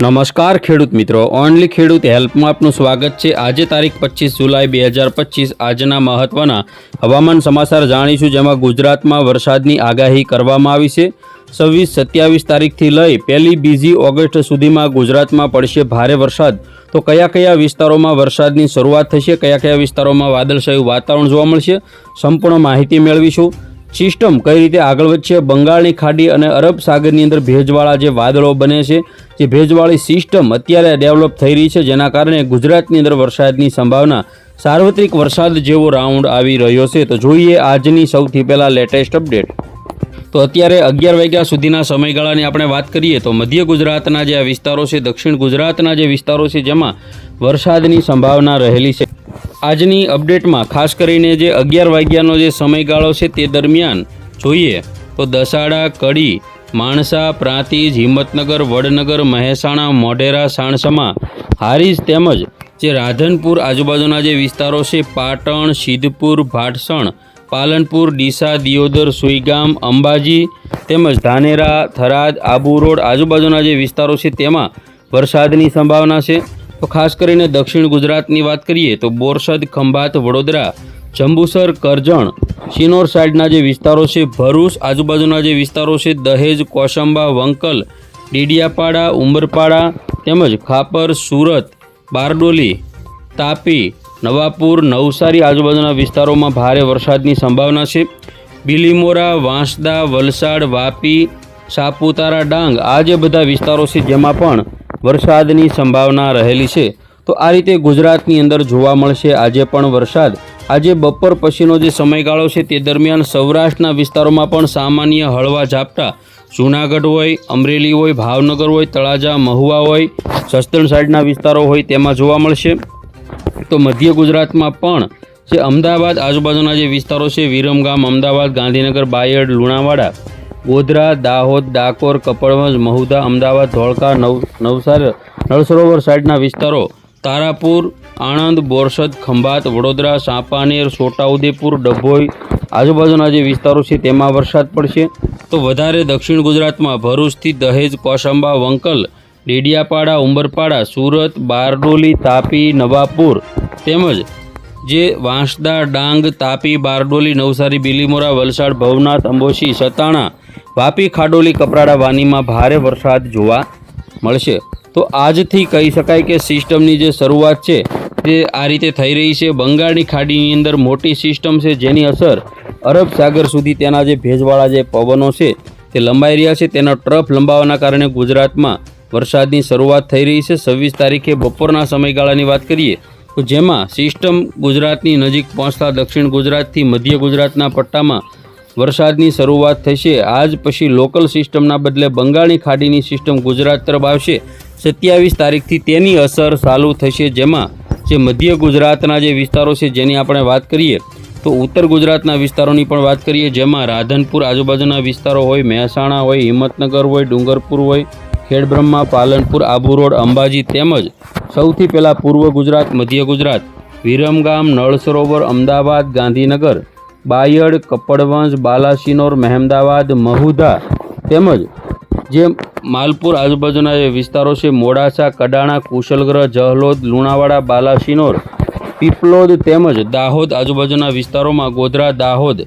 નમસ્કાર ખેડૂત મિત્રો. ઓનલી ખેડૂત હેલ્પમાં આપનું સ્વાગત છે. આજે તારીખ પચીસ જુલાઈ બે હજાર પચીસ. આજના મહત્વના હવામાન સમાચાર જાણીશું, જેમાં ગુજરાતમાં વરસાદની આગાહી કરવામાં આવી છે. છવ્વીસ સત્યાવીસ તારીખથી લઈ પહેલી બીજી ઓગસ્ટ સુધીમાં ગુજરાતમાં પડશે ભારે વરસાદ. તો કયા કયા વિસ્તારોમાં વરસાદની શરૂઆત થશે? કયા કયા વિસ્તારોમાં વાદળછાયું વાતાવરણ જોવા મળશે? સંપૂર્ણ માહિતી મેળવીશું. સિસ્ટમ કઈ રીતે આગળ વધશે? બંગાળની ખાડી અને અરબ સાગરની અંદર ભેજવાળા જે વાદળો બને છે, જે ભેજવાળી સિસ્ટમ અત્યારે ડેવલપ થઈ રહી છે, જેના કારણે ગુજરાતની અંદર વરસાદની સંભાવના, સાર્વત્રિક વરસાદ જેવો રાઉન્ડ આવી રહ્યો છે. તો જોઈએ આજની સૌથી પહેલાં લેટેસ્ટ અપડેટ. તો અત્યારે અગિયાર વાગ્યા સુધીના સમયગાળાની આપણે વાત કરીએ તો મધ્ય ગુજરાતના જે આ વિસ્તારો છે, દક્ષિણ ગુજરાતના જે વિસ્તારો છે, જેમાં વરસાદની સંભાવના રહેલી છે. આજની અપડેટમાં ખાસ કરીને જે અગિયાર વાગ્યાનો જે સમયગાળો છે તે દરમિયાન જોઈએ તો દસાડા, કડી, માણસા, પ્રાંતિજ, હિંમતનગર, વડનગર, મહેસાણા, મોઢેરા, સાણસમાં, હારીજ તેમજ જે રાધનપુર આજુબાજુના જે વિસ્તારો છે પાટણ, સિદ્ધપુર, ભાટસણ, પાલનપુર, ડીસા, દિયોદર, સુઈગામ, અંબાજી તેમજ ધાનેરા, થરાદ, આબુ રોડ આજુબાજુના જે વિસ્તારો છે તેમાં વરસાદની સંભાવના છે. તો ખાસ કરીને દક્ષિણ ગુજરાતની વાત કરીએ તો બોરસદ, ખંભાત, વડોદરા, જંબુસર, કરજણ, શિનોર સાઈડના જે વિસ્તારો છે, ભરૂચ, આજુબાજુના જે વિસ્તારો છે, દહેજ, કોસંબા, વંકલ, ડીડિયાપાડા ઉમરપાડા તેમજ ખાપર, સુરત, બારડોલી, તાપી, નવાપુર, નવસારી આજુબાજુના વિસ્તારોમાં ભારે વરસાદની સંભાવના છે. બિલીમોરા, વાંસદા, વલસાડ, વાપી, સાપુતારા, ડાંગ આ જે બધા વિસ્તારો છે, જેમાં પણ વરસાદની સંભાવના રહેલી છે. તો આ રીતે ગુજરાતની અંદર જોવા મળશે આજે પણ વરસાદ. આજે બપોર પછીનો જે સમયગાળો છે તે દરમિયાન સૌરાષ્ટ્રના વિસ્તારોમાં પણ સામાન્ય હળવા ઝાપટા. જૂનાગઢ હોય, અમરેલી હોય, ભાવનગર હોય, તળાજા, મહુવા હોય સસ્તણ સાઈડના વિસ્તારો હોય તેમાં જોવા મળશે. તો મધ્ય ગુજરાતમાં પણ જે અમદાવાદ આજુબાજુના જે વિસ્તારો છે, વિરમગામ, અમદાવાદ, ગાંધીનગર, બાયડ, લુણાવાડા ગોધરા, દાહોદ, ડાકોર, કપડવંજ, મહુધા, અમદાવાદ, ધોળકા, નવ, નવસાર, નળસરોવર સાઈડના વિસ્તારો તારાપુર, આણંદ, બોરસદ, ખંભાત, વડોદરા, સાંપાનેર, છોટાઉદેપુર, ડભોઈ આજુબાજુના જે વિસ્તારો છે તેમાં વરસાદ પડશે. તો વધારે દક્ષિણ ગુજરાતમાં ભરૂચથી દહેજ, કોસંબા, વંકલ, ડેડિયાપાડા, ઉંબરપાડા, સુરત, બારડોલી, તાપી, નવાપુર તેમજ જે વાંસદા, ડાંગ, તાપી, બારડોલી, નવસારી, બિલીમોરા, વલસાડ, ભવનાથ અંબોશી સતાણા વાપી ખાડોલી કપરાડા વાનીમાં ભારે વરસાદ જોવા મળશે. તો આજથી કહી શકાય કે સિસ્ટમની જે શરૂઆત છે, તે આ રીતે થઈ રહી છે. બંગાળની ખાડીની અંદર મોટી સિસ્ટમ છે, જેની અસર અરબ સાગર સુધી તેના જે ભેજવાળા જે પવનો છે, તે લંબાઈ રહ્યા છે. તેનો ટ્રફ લંબાવાના કારણે ગુજરાતમાં વરસાદની શરૂઆત થઈ રહી છે. છવ્વીસ તારીખે બપોરના સમયગાળાની વાત કરીએ, તો જેમાં સિસ્ટમ ગુજરાતની નજીક પહોંચતા દક્ષિણ ગુજરાતથી મધ્ય ગુજરાતના પટ્ટામાં વરસાદની શરૂઆત થશે. આજ પછી લોકલ સિસ્ટમના બદલે બંગાળની ખાડીની સિસ્ટમ ગુજરાત તરફ આવશે. સત્યાવીસ તારીખથી તેની અસર ચાલુ થશે, જેમાં જે મધ્ય ગુજરાતના જે વિસ્તારો છે જેની આપણે વાત કરીએ, તો ઉત્તર ગુજરાતના વિસ્તારોની પણ વાત કરીએ, જેમાં રાધનપુર આજુબાજુના વિસ્તારો હોય, મહેસાણા હોય, હિંમતનગર હોય, ડુંગરપુર હોય, ખેડબ્રહ્મા, પાલનપુર, આબુ રોડ, અંબાજી તેમજ સૌથી પહેલાં પૂર્વ ગુજરાત, મધ્ય ગુજરાત, વિરમગામ, નળ સરોવર, અમદાવાદ, ગાંધીનગર બાયડ કપડવંજ બાલાસિનોર, મહેમદાવાદ, મહુધા તેમજ જે માલપુર આજુબાજુના જે વિસ્તારો છે, મોડાસા, કડાણા, કુશલગ્રહ, જહલોદ, લુણાવાડા, બાલાસિનોર, પીપલોદ તેમજ દાહોદ આજુબાજુના વિસ્તારોમાં ગોધરા, દાહોદ,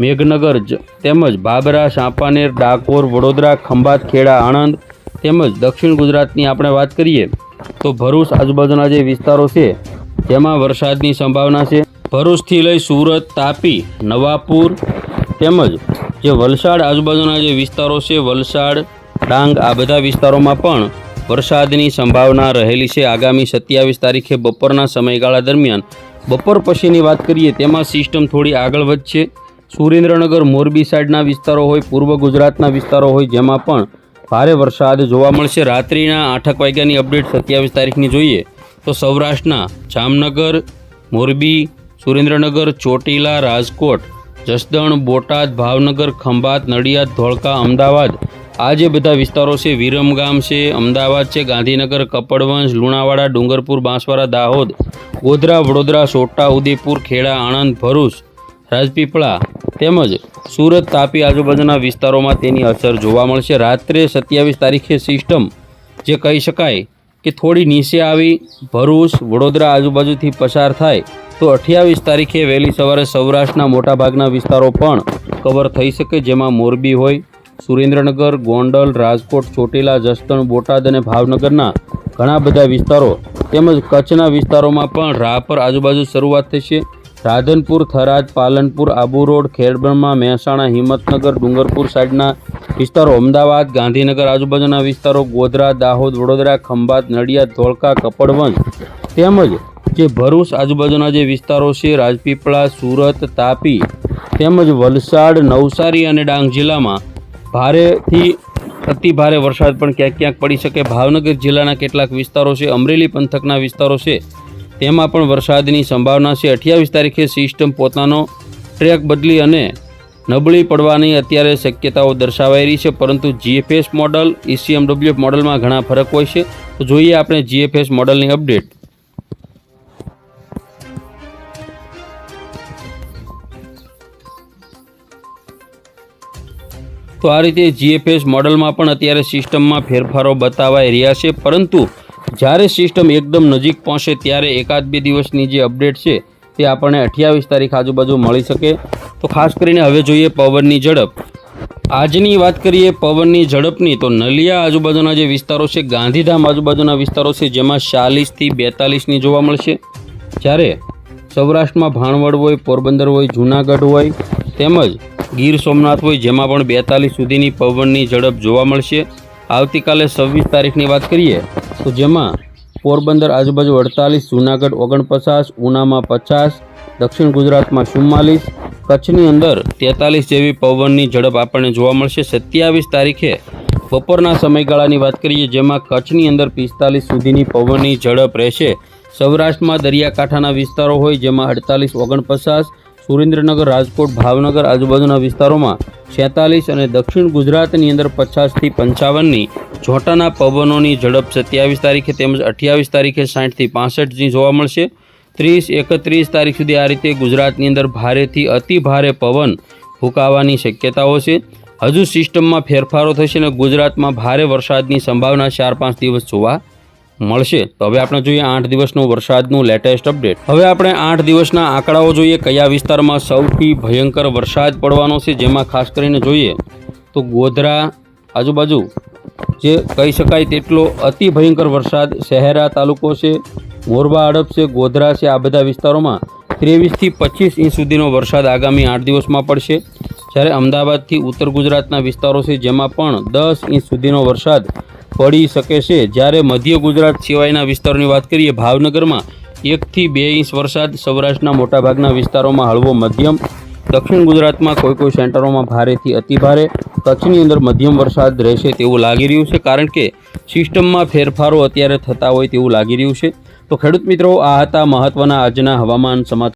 મેઘનગર તેમજ ભાભરા સાંપાનેર, ડાકોર, વડોદરા, ખંભાત, ખેડા, આણંદ તેમજ દક્ષિણ ગુજરાતની આપણે વાત કરીએ તો ભરૂચ આજુબાજુના જે વિસ્તારો છે, તેમાં વરસાદની સંભાવના છે. ભરૂચથી લઈ સુરત તાપી, નવાપુર તેમજ જે વલસાડ આજુબાજુના જે વિસ્તારો છે, વલસાડ, ડાંગ, આ બધા વિસ્તારોમાં પણ વરસાદની સંભાવના રહેલી છે. આગામી સત્યાવીસ તારીખે બપોરના સમયગાળા દરમિયાન બપોર પછીની વાત કરીએ તેમાં સિસ્ટમ થોડી આગળ વધશે. સુરેન્દ્રનગર, મોરબી સાઈડના વિસ્તારો હોય, પૂર્વ ગુજરાતના વિસ્તારો હોય, જેમાં પણ ભારે વરસાદ જોવા મળશે. રાત્રિના આઠક વાગ્યાની અપડેટ સત્યાવીસ તારીખની જોઈએ તો સૌરાષ્ટ્રના જામનગર, મોરબી સુરેન્દ્રનગર, ચોટીલા, રાજકોટ, જસદણ, બોટાદ, ભાવનગર, ખંભાત, નડિયાદ, ધોળકા, અમદાવાદ. આ જે બધા વિસ્તારો છે, વિરમગામ છે, અમદાવાદ છે, ગાંધીનગર કપડવંશ લુણાવાડા, ડુંગરપુર, બાંસવાડા, દાહોદ, ગોધરા, વડોદરા, સોટા ઉદેપુર ખેડા, આણંદ, ભરૂચ, રાજપીપળા તેમજ સુરત, તાપી આજુબાજુના વિસ્તારોમાં તેની અસર જોવા મળશે. રાત્રે સત્યાવીસ તારીખે સિસ્ટમ જે કહી શકાય કે થોડી નીચે આવી, ભરૂચ, વડોદરા આજુબાજુથી પસાર થાય તો અઠ્યાવીસ તારીખે વહેલી સવારે સૌરાષ્ટ્રના મોટાભાગના વિસ્તારો પણ કવર થઈ શકે જેમાં મોરબી હોય, સુરેન્દ્રનગર, ગોંડલ, રાજકોટ, ચોટીલા, જસદણ, બોટાદ અને ભાવનગરના ઘણા બધા વિસ્તારો તેમજ કચ્છના વિસ્તારોમાં પણ રાપર આજુબાજુ શરૂઆત થશે રાધનપુર, થરાદ, પાલનપુર, આબુ રોડ, ખેડબ્રહ્મા, મહેસાણા, હિંમતનગર, ડુંગરપુર સાઈડના વિસ્તારો, અમદાવાદ, ગાંધીનગર આજુબાજુના વિસ્તારો, ગોધરા, દાહોદ, વડોદરા, ખંભાત, નડિયાદ, ધોળકા, કપડવંજ તેમજ જે ભરૂચ આજુબાજુના જે વિસ્તારો છે, રાજપીપળા, સુરત, તાપી તેમજ વલસાડ, નવસારી અને ડાંગ જિલ્લામાં ભારેથી અતિ ભારે વરસાદ પણ ક્યાંક ક્યાંક પડી શકે. ભાવનગર જિલ્લાના કેટલાક વિસ્તારો છે, અમરેલી પંથકના વિસ્તારો છે, તેમાં પણ વરસાદની સંભાવના છે. અઠ્યાવીસ તારીખે સિસ્ટમ પોતાનો ટ્રેક બદલી અને નબળી પડવાની અત્યારે શક્યતાઓ દર્શાવાઈ રહી છે, પરંતુ જીએફએસ મોડલ ઈસીએમડબ્લ્યુએફ મોડલમાં ઘણા ફરક હોય છે. તો જોઈએ આપણે જીએફએસ મોડલની અપડેટ. તો આ રીતે જીએફએસ મોડલમાં પણ અત્યારે સિસ્ટમમાં ફેરફારો બતાવાઈ રહ્યા છે. પરંતુ જ્યારે સિસ્ટમ એકદમ નજીક પહોંચે ત્યારે એકાદ બે દિવસની જે અપડેટ છે તે આપણને અઠ્યાવીસ તારીખ આજુબાજુ મળી શકે. તો ખાસ કરીને હવે જોઈએ પવનની ઝડપ. આજની વાત કરીએ પવનની ઝડપની, તો નલિયા આજુબાજુના જે વિસ્તારો છે, ગાંધીધામ આજુબાજુના વિસ્તારો છે, જેમાં ચાલીસથી બેતાલીસની જોવા મળશે. જ્યારે સૌરાષ્ટ્રમાં ભાણવડ હોય, પોરબંદર હોય, જૂનાગઢ હોય, તેમજ ગીર સોમનાથ હોય, જેમાં પણ બેતાલીસ સુધીની પવનની ઝડપ જોવા મળશે. આવતીકાલે છવ્વીસ તારીખની વાત કરીએ, તો જેમાં પોરબંદર આજુબાજુ અડતાલીસ, જૂનાગઢ ઓગણપચાસ, ઉનામાં પચાસ, દક્ષિણ ગુજરાતમાં ચુમ્માલીસ, કચ્છની અંદર તેતાલીસ જેવી પવનની ઝડપ આપણને જોવા મળશે. સત્યાવીસ તારીખે બપોરના સમયગાળાની વાત કરીએ, જેમાં કચ્છની અંદર પિસ્તાલીસ સુધીની પવનની ઝડપ રહેશે. સૌરાષ્ટ્રમાં દરિયાકાંઠાના વિસ્તારો હોય, જેમાં અડતાલીસ, ઓગણપચાસ સુરેન્દ્રનગર, રાજકોટ, ભાવનગર આજુબાજુના વિસ્તારોમાં છેતાલીસ અને દક્ષિણ ગુજરાતની અંદર પચાસથી પંચાવનની જોટાના પવનોની ઝડપ સત્યાવીસ તારીખે તેમજ અઠ્યાવીસ તારીખે સાઠથી પાસઠની જોવા મળશે. ત્રીસ, એકત્રીસ તારીખ સુધી આ રીતે ગુજરાતની અંદર ભારેથી અતિ ભારે પવન ફૂંકાવાની શક્યતાઓ છે. હજુ સિસ્ટમમાં ફેરફારો થશે અને ગુજરાતમાં ભારે વરસાદની સંભાવના ચાર પાંચ દિવસ જોવા મળશે. તો હવે આપણે જોઈએ આઠ દિવસનો વરસાદનું લેટેસ્ટ અપડેટ હવે આપણે આઠ દિવસના આંકડાઓ જોઈએ. કયા વિસ્તારમાં સૌથી ભયંકર વરસાદ પડવાનો છે, જેમાં ખાસ કરીને જોઈએ તો ગોધરા આજુબાજુ, જે કહી શકાય તેટલો અતિ ભયંકર વરસાદ શહેરા તાલુકો છે, મોરબા હડપ છે, ગોધરા છે, આ બધા વિસ્તારોમાં ત્રેવીસથી પચીસ ઇંચ સુધીનો વરસાદ આગામી આઠ દિવસમાં પડશે. જ્યારે અમદાવાદથી ઉત્તર ગુજરાતના વિસ્તારો છે, જેમાં પણ દસ ઇંચ સુધીનો વરસાદ પડી શકે છે. જ્યારે મધ્ય ગુજરાત સિવાયના વિસ્તારોની વાત કરીએ, ભાવનગરમાં એકથી બે ઇંચ વરસાદ સૌરાષ્ટ્રના મોટાભાગના વિસ્તારોમાં હળવો મધ્યમ, દક્ષિણ ગુજરાતમાં કોઈ કોઈ સેન્ટરોમાં ભારેથી અતિભારે, કચ્છની અંદર મધ્યમ વરસાદ રહેશે તેવું લાગી રહ્યું છે. કારણ કે સિસ્ટમમાં ફેરફારો અત્યારે થતા હોય તેવું લાગી રહ્યું છે. તો ખેડૂત મિત્રો, આ હતા મહત્ત્વના આજના હવામાન સમાચાર.